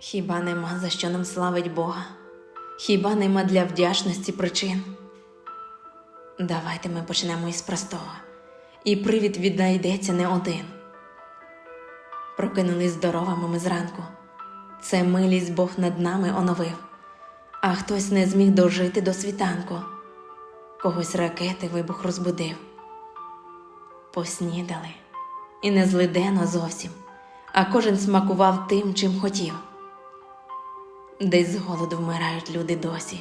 Хіба нема за що нам славить Бога? Хіба нема для вдячності причин? Давайте ми почнемо із простого, і привід віднайдеться не один. Прокинулись здоровими ми зранку. Це милість Бог над нами оновив, а хтось не зміг дожити до світанку, когось ракети вибух розбудив. Поснідали, і не злиденно зовсім, а кожен смакував тим, чим хотів. Десь з голоду вмирають люди досі,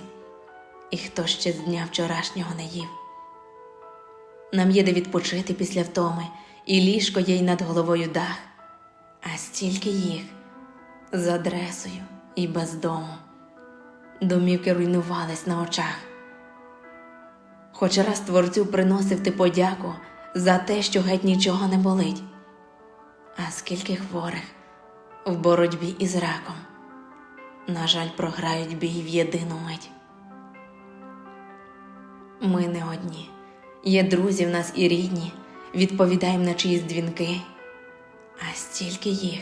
і хто ще з дня вчорашнього не їв. Нам є де відпочити після втоми, і ліжко є й над головою дах, а стільки їх з адресою і без дому. Домівки руйнувались на очах. Хоч раз творцю приносив ти подяку за те, що геть нічого не болить. А скільки хворих в боротьбі із раком, на жаль, програють бій в єдину мить. Ми не одні, є друзі в нас і рідні, відповідаємо на чиїсь дзвінки, а стільки їх,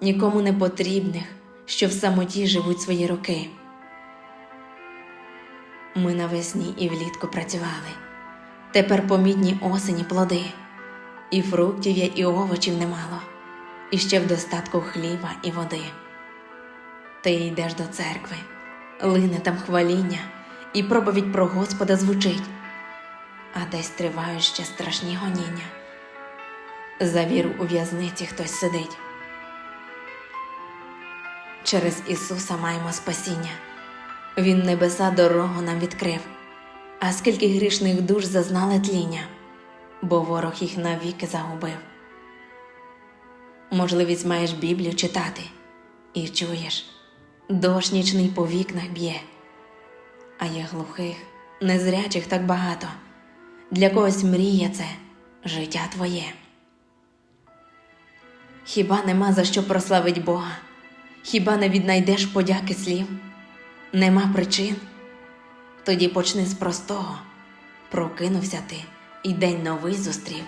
нікому не потрібних, що в самоті живуть свої роки. Ми навесні і влітку працювали. Тепер помітні осені плоди, і фруктів є, і овочів немало, і ще в достатку хліба і води. Ти йдеш до церкви, лине там хваління, і проповідь про Господа звучить, а десь тривають ще страшні гоніння. За віру у в'язниці хтось сидить. Через Ісуса маємо спасіння. Він небеса дорогу нам відкрив, а скільки грішних душ зазнали тління, бо ворог їх навіки загубив. Можливість маєш Біблію читати, і чуєш, дощ нічний по вікнах б'є, а є глухих, незрячих так багато. Для когось мрія це життя твоє. Хіба нема за що прославить Бога? Хіба не віднайдеш подяки слів? Нема причин? Тоді почни з простого. Прокинувся ти і день новий зустрів.